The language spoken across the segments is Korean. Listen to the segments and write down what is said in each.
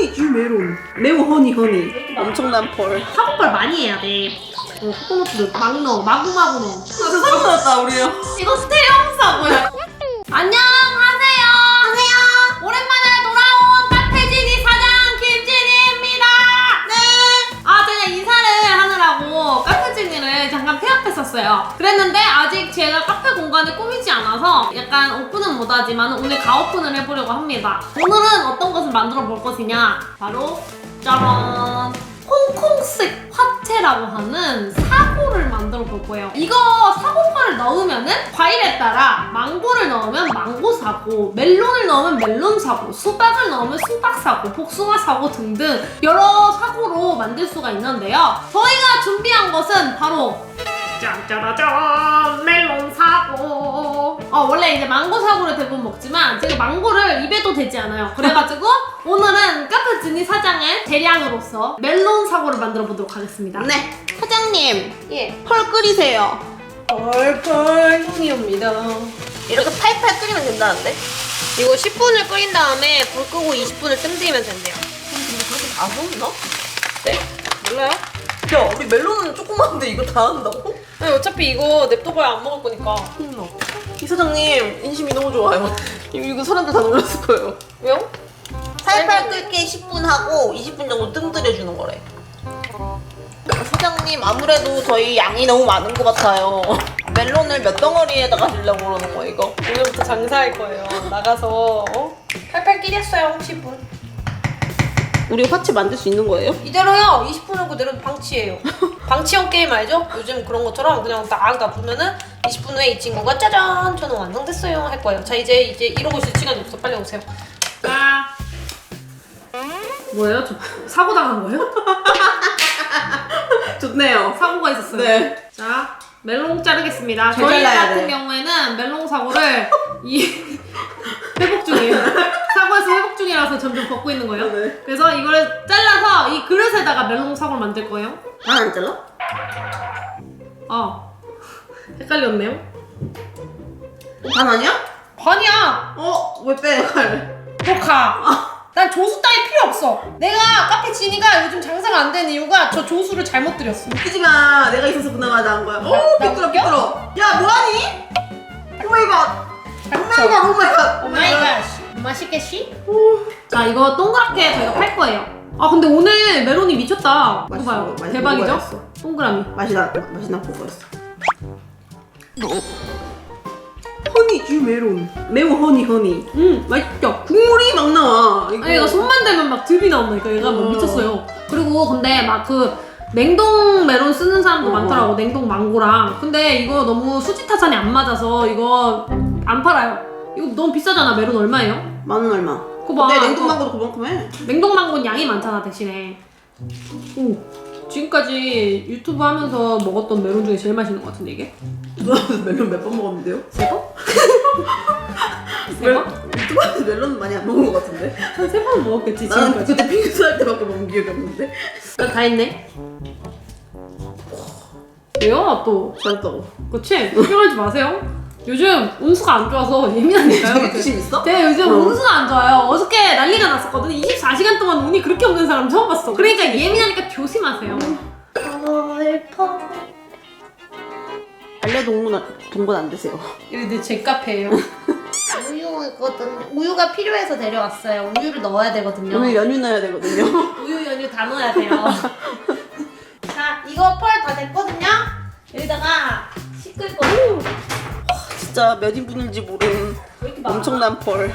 허니쥬 메론. 매우 허니 허니. 엄청난 펄. 사고빨 많이 해야 돼. 어, 코코넛도 막 넣어. 마구마구 넣어. 진짜 썰었다 우리요. 이거 스테레오 사고야. 안녕하세요. 안녕하세요. 오랜만에 돌아온 카페지니 사장 김진희입니다. 네. 아 제가 인사를 하느라고 카페지니를 잠깐 폐업했었어요. 그랬는데 아직 제가 카페 공간을 않아서 약간 오픈은 못하지만 오늘 가오픈을 해보려고 합니다. 오늘은 어떤 것을 만들어 볼 것이냐? 바로 짜란. 홍콩식 화채라고 하는 사고를 만들어 볼 거예요. 이거 사고파를 넣으면은 과일에 따라 망고를 넣으면 망고 사고, 멜론을 넣으면 멜론 사고, 수박을 넣으면 수박 사고, 복숭아 사고 등등 여러 사고로 만들 수가 있는데요. 저희가 준비한 것은 바로 짠짜라짠 멜론 사고 어 원래 이제 망고 사고를 대부분 먹지만 제가 망고를 입에도 대지 않아요 그래가지고 오늘은 카페지니 사장의 대량으로서 멜론 사고를 만들어 보도록 하겠습니다 네. 사장님 예 펄 끓이세요. 펄펄 형이옵니다 이렇게 팔팔 끓이면 된다는데? 이거 10분을 끓인 다음에 불 끄고 20분을 뜸들이면 된대요 근데 그렇게 다 넣나? 네? 몰라요? 야 우리 멜론은 조그만데 이거 다 한다고? 아니 어차피 이거 냅둬봐야 안 먹을 거니까. 이 사장님 인심이 너무 좋아요. 이거 사람들 다 놀랐을 거예요. 왜요? 팔팔 끓게 10분 하고 20분 정도 뜸 들여 주는 거래. 사장님 아무래도 저희 양이 너무 많은 것 같아요. 멜론을 몇 덩어리에다가 주려고 그러는 거 이거? 오늘부터 장사할 거예요. 나가서 어? 팔팔 끼렸어요. 10분. 우리 화채 만들 수 있는 거예요? 이대로요. 20분 하고 내려도 방치예요. 방치형 게임 알죠? 요즘 그런 것처럼 그냥 딱 놔두면은 20분 후에 이 친구가 짜잔 저는 완성됐어요 할 거예요. 자 이제 이제 이러고 있을 시간이 없어. 빨리 오세요. 아 뭐예요? 저 사고 당한 거예요? 좋네요. 사고가 있었어요. 네. 자 멜롱 자르겠습니다. 잘 저희 잘라야 같은 돼. 경우에는 멜롱 사고를 이 회복 중이에요. 중이라서 점점 벗고 있는 거예요. 네. 그래서 이걸 잘라서 이 그릇에다가 멜롱 사고를 만들 거예요. 반안 잘라? 아 헷갈렸네요. 반 아니야? 반이야. 어? 왜 빼? 칼? 너 가. 난 조수 따위 필요 없어. 내가 카페 지니가 요즘 장사가 안 되는 이유가 저 조수를 잘못 드렸어. 웃기지 마. 내가 있어서 그나마 나은 거야. 나- 오, 나 삐뚤어, 웃겨? 야, 뭐하니? 오마이갓. 오마이갓, 오마이갓. 오마이갓. 맛있겠지? 자 이거 동그랗게 저희가 팔 거예요. 아 근데 오늘 멜론이 미쳤다. 이거 맛있어, 봐요. 맛있어, 대박이죠? 먹어야겠어. 동그라미. 맛이 나, 맛이 나 보였어. 허니쥬 메론. 매우 허니 허니. 음 맛있죠? 국물이 막 나와. 이거. 아니 얘가 손만 대면 막 즙이 나온다니까 얘가 막 어. 미쳤어요. 그리고 근데 막 그 냉동 메론 쓰는 사람도 어. 많더라고 냉동 망고랑. 근데 이거 너무 수지 타산이 안 맞아서 이거 안 팔아요. 이거 너무 비싸잖아 메론 얼마예요? 만 원 얼마? 그거 봐. 근데 냉동 망고도 그만큼 해. 냉동 망고는 양이 많잖아 대신에. 오 지금까지 유튜브 하면서 먹었던 메론 중에 제일 맛있는 것 같은데 이게? 유튜브에서 멜론 몇 번 먹었는데요? 세 번? 세 번? 유튜브에서 멜론 많이 안 먹은 것 같은데? 한 세 번 먹었겠지 나는 지금까지. 그때 핑크 할 때밖에 먹은 기억이 없는데? 난다 했네. 왜요 또? 잘했다고. 그치? 걱정하지 마세요. 요즘 운수가 안 좋아서 예민하니까요. 자기 투심 있어? 제가 요즘 어. 운수가 안 좋아요. 어저께 난리가 났었거든. 24시간 동안 운이 그렇게 없는 사람 처음 봤어. 그러니까 예민하니까 조심하세요. 반려동물 동반 안 되세요. 여기 내제 카페예요. 우유거든. 우유가 필요해서 데려왔어요. 우유를 넣어야 되거든요. 오늘 연휴 나야 되거든요. 우유 연유 다 넣어야 돼요. 자, 이거 펄 다 됐거든요. 여기다가 씻을 거. 진짜 몇 인분인지 모르는? 엄청난 펄.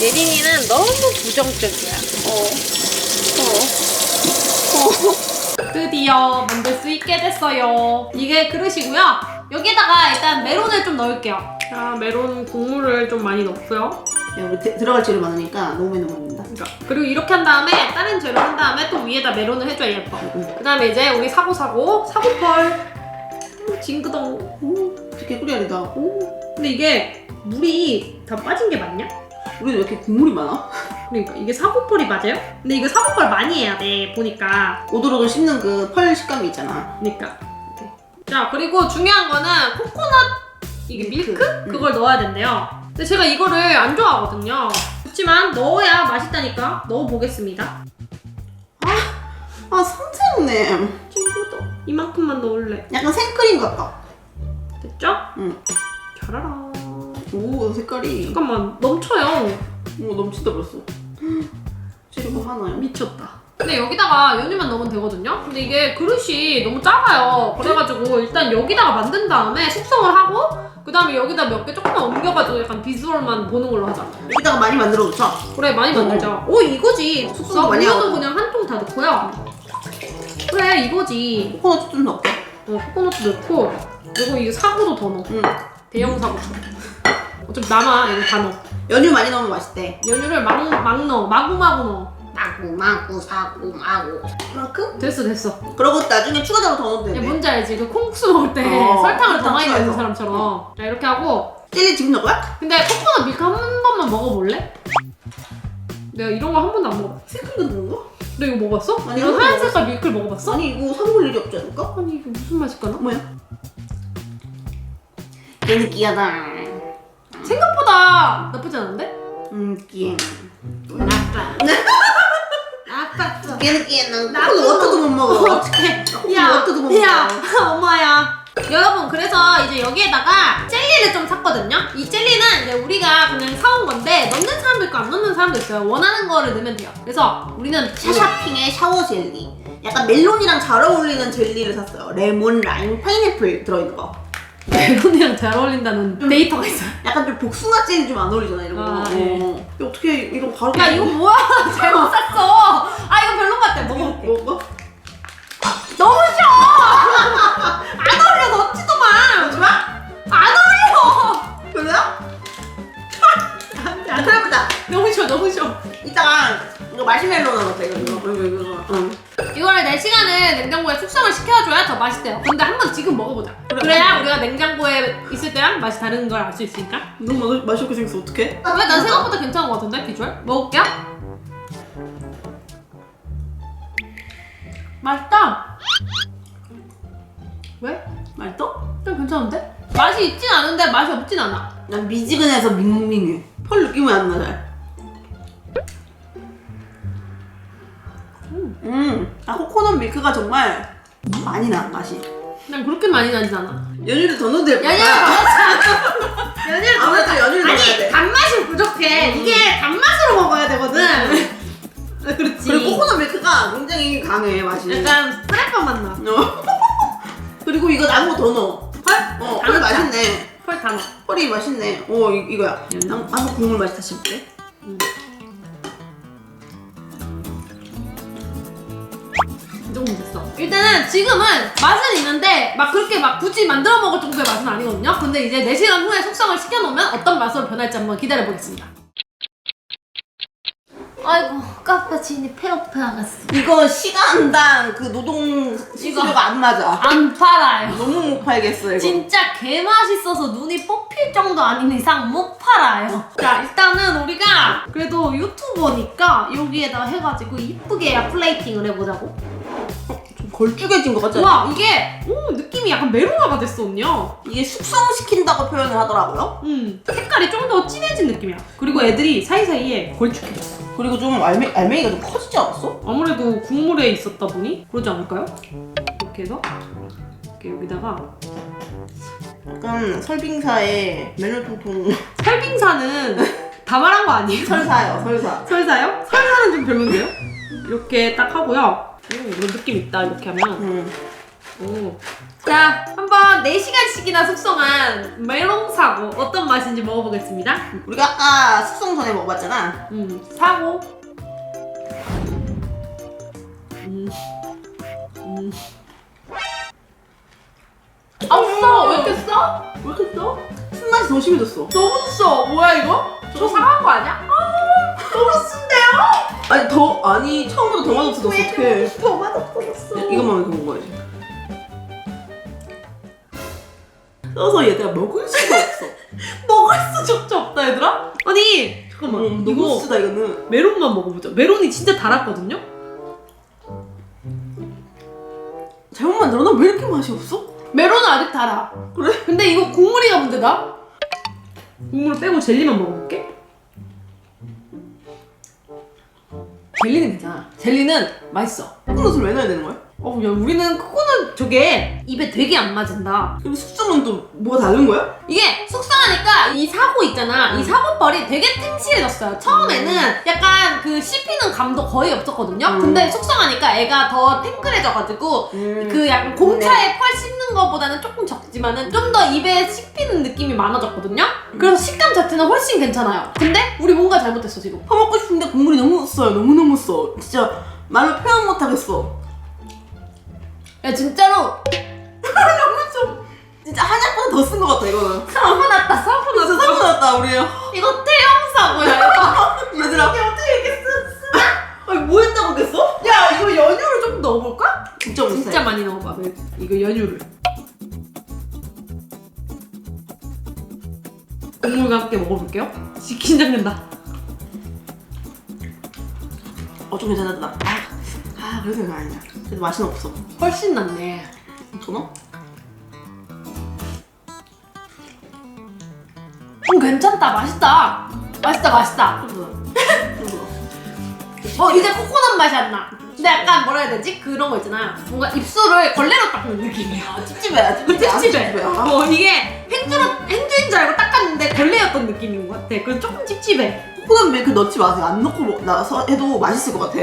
예린이는 너무 부정적이야. 어. 드디어 만들 수 있게 됐어요. 이게 그릇이고요. 여기다가 일단 메론을 좀 넣을게요. 자, 메론 국물을 좀 많이 넣고요. 야, 우리 데- 들어갈 재료 많으니까 너무 많이 넣어버린다. 그리고 이렇게 한 다음에 다른 재료 한 다음에 또 위에다 메론을 해줘야 예뻐. 그 다음에 이제 우리 사고사고 사고펄 음, 징그덩. 오, 끓여야 된다. 오. 근데 이게 물이 다 빠진 게 맞냐? 우리는 왜 이렇게 국물이 많아? 그러니까 이게 사고펄이 맞아요? 근데 이거 사고펄 많이 해야 돼 보니까. 오도록을 씹는 그 펄 식감이 있잖아. 그러니까. 자 그리고 중요한 거는 코코넛 이게 밀크? 밀크. 음. 그걸 넣어야 된대요. 근데 제가 이거를 안 좋아하거든요. 좋지만 넣어야 맛있다니까 넣어보겠습니다. 아 선생님 친구도 이만큼만 넣을래. 약간 생크림 같다 됐죠? 응. 잘하라. 오 색깔이 잠깐만 넘쳐요. 오 넘친다 벌써 지금 하나요? 미쳤다. 근데 여기다가 연유만 넣으면 되거든요? 근데 이게 그릇이 너무 작아요. 그래가지고 일단 여기다가 만든 다음에 숙성을 하고 그 다음에 여기다 몇 개 조금만 옮겨가지고 약간 비주얼만 보는 걸로 하자. 여기다가 많이 만들어 놓자 그래 많이 만들자. 오 이거지. 숙성 많이 우유도 하고. 그냥 한 통 다 넣고요. 그래 이거지. 코코넛 좀 넣을게 어, 코코넛도 넣고 그리고 이거 사고도 더 넣어. 응 대형 사고. 어차피 남아 이거 다 넣어. 연유 많이 넣으면 맛있대 연유를 막, 막 넣어. 마구마구 넣어. 마구 마구 사구 마구 이만큼? 됐어 됐어. 그러고 나중에 추가적으로 더 넣으면 야, 되는데 뭔지 알지? 그 콩국수 먹을 때 어, 설탕을 더 설탕 많이 넣는 추가해서. 사람처럼. 자 이렇게 하고 젤리 지금 넣을 거야? 근데 코코넛 밀크 한 번만 먹어볼래? 내가 이런 거 한 번도 안 먹어봤어. 색깔도 넣는 거? 너 이거 먹어봤어? 아니, 한 하얀 색깔 밀크를 먹어봤어? 아니 이거 사 먹을 일이 없지 않을까? 아니 이게 무슨 맛일까나? 뭐야? 얘 느끼하다 생각보다 나쁘지 않은데? 음 느끼해 나빠. 나빴어. 얘 느끼해 나도 워터도 못 먹어 어떡해. 야, 워터도 못 야, 먹어 엄마야. 여러분, 그래서 이제 여기에다가 젤리를 좀 샀거든요? 이 젤리는 이제 우리가 그냥 사온 넣는 사람도 있고 안 넣는 사람도 있어요. 원하는 거를 넣으면 돼요. 그래서 우리는 샤샤핑의 샤워 젤리 약간 멜론이랑 잘 어울리는 젤리를 샀어요 레몬, 라임, 파인애플 들어있는 거 멜론이랑 잘 어울린다는 데이터가 있어요. 약간 좀 복숭아 젤리 좀 안 어울리잖아 이런 거 아, 네. 어. 야, 어떻게 이런 거 바로 야, 이거 뭐야? 잘못 샀어. 아, 이거 별론 같아. 먹어볼게. 먹어? 너무 싫어! 맛이 다른 걸 알 수 있으니까. 너무 맛- 맛있게 생겼어 어떡해? 왜? 난 생각보다 괜찮은 것 같은데, 비주얼? 먹을게요. 맛있다. 왜? 맛있어? 좀 괜찮은데? 맛이 있진 않은데 맛이 없진 않아. 난 미지근해서 밍밍해 펄 느낌이 안 나 잘. 음, 아 코코넛 밀크가 정말 많이 나 맛이. 난 그렇게 많이 나진 않아. 연유를 더 넣어도 될 거야. 연 강해 맛이. 약간 프라이팬 맛 나. 어. 그리고 이거 거더 넣어. 펄? 어, 다 펄. 맛있네. 펄다 넣어. 펄이 맛있네. 오, 이, 이거야. 남, 한번 국물 맛이 다시 볼게. 이 정도 됐어. 일단은 지금은 맛은 있는데 막 그렇게 막 굳이 만들어 먹을 정도의 맛은 아니거든요. 근데 이제 4시간 후에 숙성을 시켜놓으면 어떤 맛으로 변할지 한번 기다려 보겠습니다. 아이고 카페 진이 페로페아갔어. 이거 시간당 그 노동 시수료가 안 맞아. 안 팔아요. 너무 못 팔겠어, 이거. 진짜 개 맛있어서 눈이 뽑힐 정도 아닌 이상 못 팔아요. 자 일단은 우리가 그래도 유튜버니까 여기에다 해가지고 이쁘게 플레이팅을 해보자고. 좀 걸쭉해진 것 같지 않아? 와 이게 오 느낌이 약간 메로나가 됐어 언니야. 이게 숙성시킨다고 표현을 하더라고요. 음 색깔이 좀 더 진해진 느낌이야. 그리고 애들이 사이사이에 걸쭉해졌어. 그리고 좀 알맹, 알맹이가 좀 커지지 않았어? 아무래도 국물에 있었다 보니 그러지 않을까요? 이렇게 해서 이렇게 여기다가 약간 설빙사의 멜론통통 설빙사는 다 말한 거 아니에요? 설사요, 설사. 설사요? 설사는 좀 별론데요? 이렇게 딱 하고요. 오, 이런 느낌 있다 이렇게 하면. 음. 오. 자, 한번 4시간씩이나 숙성한 멜롱 사고 어떤 맛인지 먹어보겠습니다. 우리가 아까 숙성 전에 먹어봤잖아. 음, 사고. 음. 음. 아, 써! 왜 이렇게 써? 왜 이렇게 써? 쓴맛이 더 심해졌어. 너무 써! 뭐야, 이거? 저거 사과한 거 아니야? 너무 쓴데요? 아니, 더, 아니, 처음보다 더 맛없어졌어. 어떡해. 더 맛없어졌어. 이것만 먹어야지. 써서 얘들아 먹을 수가 없어. 먹을 수조차 없다, 얘들아? 아니, 잠깐만. 음, 너무 이거 쓰다, 이거는. 메론만 먹어보자. 메론이 진짜 달았거든요? 잘못 만들었나? 왜 이렇게 맛이 없어? 메론은 아직 달아. 그래? 근데 이거 국물이가 문제다. 국물을 빼고 젤리만 먹어볼게. 젤리는 괜찮아. 젤리는 맛있어. 코코넛을 왜 넣어야 되는 거야? 어, 야, 우리는 코코넛 저게 입에 되게 안 맞은다. 그럼 숙성은 또 뭐가 다른 거야? 이게 숙성하니까 이 사고 있잖아. 이 사고벌이 되게 탱실해졌어요. 처음에는 약간 그 씹히는 감도 거의 없었거든요. 음. 근데 숙성하니까 애가 더 탱글해져가지고 음. 그 약간 공차에 펄 씹는 것보다는 조금 적지만은 좀 더 입에 씹히는 느낌이 많아졌거든요. 그래서 식감 자체는 훨씬 괜찮아요. 근데 우리 뭔가 잘못했어 지금. 퍼먹고 싶은데 국물이 너무 써요. 너무너무 써. 진짜 말로 표현 못 하겠어. 야 진짜로 너무 써. 진짜 한약보다 더 쓴 것 같아 이거는. 사고 났다 사고 진짜 났어. 사고 났다 우리. 이거 태형 사고야. 이거. 얘들아. 어떻게 이렇게 쓰? 아니 뭐 했다고 그랬어? 야 이거 연유를 좀 넣어볼까? 진짜 못 진짜 많이 넣어봐. 이거 연유를. 국물과 함께 먹어볼게요. 긴장된다. 어 좀 괜찮았다. 아, 아 그래도 아니야. 그래도 맛은 없어. 훨씬 낫네. 더 넣어? 음 괜찮다. 맛있다. 맛있다 맛있다. 좀 더. 좀 더. 어 이제 코코넛 맛이 안 나. 근데 약간 뭐라 해야 되지? 그런 거 있잖아. 뭔가 입술을 걸레로 닦는 느낌이야. 찝찝해. 찝찝해. 아, 어 이게 행주로 행주인 줄 알고 닦았는데 걸레였던 느낌인 것 같아. 그래서 조금 찝찝해. 코코넛 밀크 넣지 마세요. 안 넣고 먹- 나서 해도 맛있을 것 같아.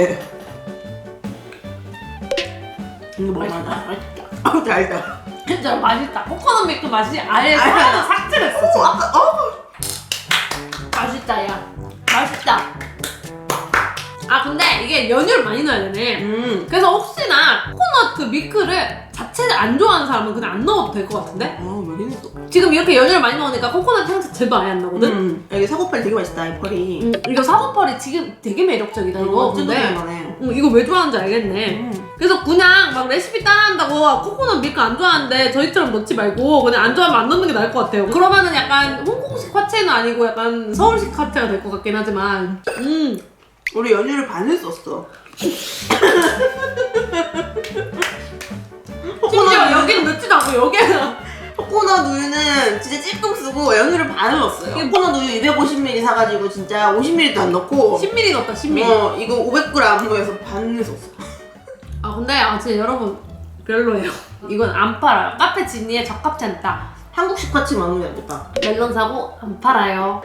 이거 먹어봐. 맛있다. 아, 달다. 진짜 맛있다. 코코넛 밀크 맛이 아예 아예 하나도 삭제를 했어. 어, 지금. 아까 어? 맛있다 야. 맛있다. 아 근데 이게 연유를 많이 넣어야 되네. 음. 그래서 혹시나 코코넛 그 밀크를 자체를 안 좋아하는 사람은 그냥 안 넣어도 될 것 같은데? 어, 왜 이랬어? 지금 이렇게 연유를 많이 넣으니까 코코넛 향 자체도 아예 안 나거든? 음. 여기 사고팔 되게 맛있다, 이 펄이. 음, 이거 사과펄이 지금 되게 매력적이다 이거 어, 근데 찐득하네. 음, 이거 왜 좋아하는지 알겠네 음. 그래서 그냥 막 레시피 따라한다고 코코넛 밀크 안 좋아하는데 저희처럼 넣지 말고 그냥 안 좋아하면 안 넣는 게 나을 것 같아요 그러면은 약간 홍콩식 화채는 아니고 약간 서울식 화채가 될 것 같긴 하지만 음 우리 연유를 반을 썼어. 심지어 여기는 넣지도 않고 여기는 코코넛 우유는 진짜 찔끔 쓰고 연유를 반을 넣었어요. 코코넛 우유 250ml 사가지고 진짜 50ml도 안 넣고. 10ml 넣었다 10ml 어, 이거 500g에서 반을 썼어. 아 근데 아 진짜 여러분 별로예요. 이건 안 팔아요. 카페 지니에 적합치 않다. 한국식 파츠 많은 게 아니까. 멜론 사고 안 팔아요